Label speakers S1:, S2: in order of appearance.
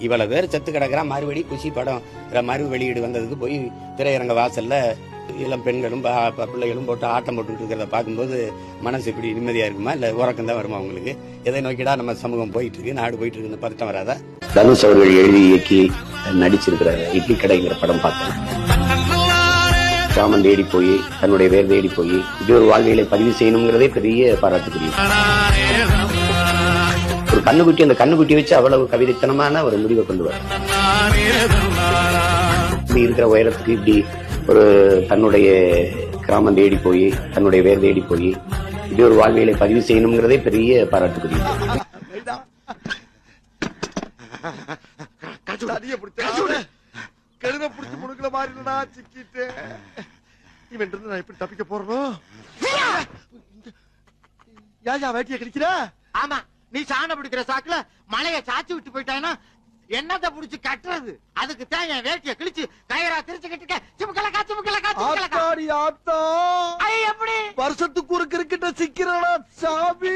S1: இவ்வளவு பேர் செத்து கிடக்குறான் மறுபடி குஷி படம் மறு வெளியீடு வந்ததுக்கு போய் திரையரங்க வாசல்ல இளம் பெண்களும் பிள்ளைகளும் போட்டு ஆட்டம் போட்டுக்கிட்டு இருக்கிறத பார்க்கும்போது மனசு இப்படி நிம்மதியா இருக்குமா? இல்ல உறக்கம் தான் வருமா உங்களுக்கு? எதை நோக்கிடா நம்ம சமூகம் போயிட்டு இருக்கு நாடு போயிட்டு இருக்குன்னு பதட்டம் வராதா?
S2: தனுஷ் அவர்கள் எழுதி இயக்கி நடிச்சிருக்கிறாரு. இட்லி கடைங்கிற படம் பார்த்தேன். காமன் தேடி போய் தன்னுடைய வேர் தேடி போய் இது ஒரு வாழ்வியலை பதிவு செய்யணுங்கிறதே பெரிய பாராட்டுக்குரிய ஒரு கண்ணுக்குட்டி அந்த கண்ணுக்குட்டி வச்சு அவ்வளவு கவிதைத்தனமான ஒரு முடிவை கொண்டு வர இப்படி இருக்கிற உயரத்துக்கு இப்படி ஒரு தன்னுடைய கிராமம் தேடி போய் தன்னுடைய வேர் தேடி போய் இப்படி ஒரு வாழ்வியலை பதிவு செய்யணுங்கிறதே பெரிய பாராட்டுக்குரிய
S3: கழுத பிடிச்சு முடுக்கல சிக்கிட்டு. இவன் இருந்து நான் எப்படி தப்பிக்க போறனோ? யாஜா வேட்டிய கிடைக்கிற
S4: ஆமா. நீ சாணம் பிடிக்கிற சாக்குல மலைய சாச்சி விட்டு போயிட்டானா என்னத்த புடிச்சு கட்டுறது? அதுக்கு தான் என் வேட்டிய கிழிச்சு கயிறா திரிச்சு கட்டிக்க சிமுக்கலக்கா சிமுக்கலக்கா சிமுக்கலக்கா.
S3: ஆத்தாடி ஆத்தா.
S4: ஐய எப்படி?
S3: வருஷத்துக்கு ஒரு கிரிக்கெட்ட சிக்கிறடா சாமி?